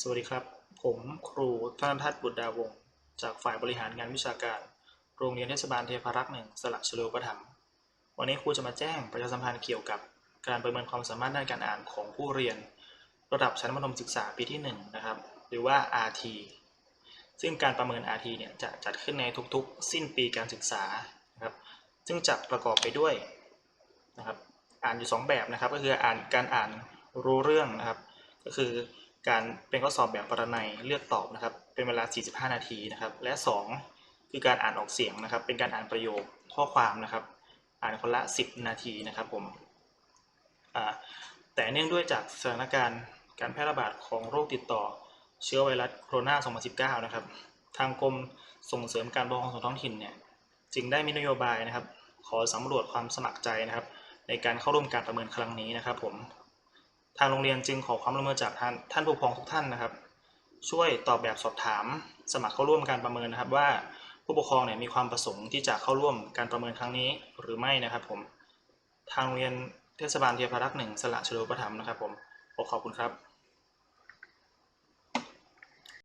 สวัสดีครับ ผมครูธนทัศน์บุตรดาวงศ์จากฝ่ายบริหารงานวิชาการ โรงเรียนเทศบาลเทพารักษ์หนึ่งสระเฉลิมประถมวันนี้ครูจะมาแจ้งประชาสัมพันธ์เกี่ยวกับการประเมินความสามารถด้านการอ่านของผู้เรียน ระดับชั้นมัธยมศึกษาปีที่1นะครับหรือว่า RT ซึ่งการประเมิน RT เนี่ยจะจัดขึ้นในทุกๆ สิ้นปีการศึกษานะครับซึ่งจะประกอบไปด้วยนะครับอ่านอยู่ 2 แบบนะครับก็คืออ่านการอ่านรู้เรื่องนะครับก็คือ การเป็นข้อสอบแบบปรนัยเลือกตอบนะครับ เป็นเวลา 45 นาทีนะครับ และ 2 คือการอ่านออกเสียงนะครับ เป็นการอ่านประโยคข้อความนะครับ อ่านคนละ 10 นาทีนะครับผมแต่เนื่องด้วยจากสถานการณ์การแพร่ระบาดของโรคติดต่อเชื้อไวรัสโคโรนา 2019 นะครับ ทางกรมส่งเสริมการปกครองส่วนท้องถิ่นเนี่ย จึงได้มีนโยบายนะครับ ขอสำรวจความสมัครใจนะครับ ในการเข้าร่วมการประเมินครั้งนี้นะครับผม ทางโรงเรียนจึงขอความร่วมมือจากท่านท่านผู้ปกครองทุกท่านนะครับ ช่วยตอบแบบสอบถาม สมัครเข้าร่วมการประเมินนะครับ ว่าผู้ปกครองเนี่ยมีความประสงค์ที่จะเข้าร่วมการประเมินครั้งนี้หรือไม่นะครับผมทางโรงเรียนเทศบาลเทียพารักษ์หนึ่งสละชโลิมประถมนะครับผมขอขอบคุณครับ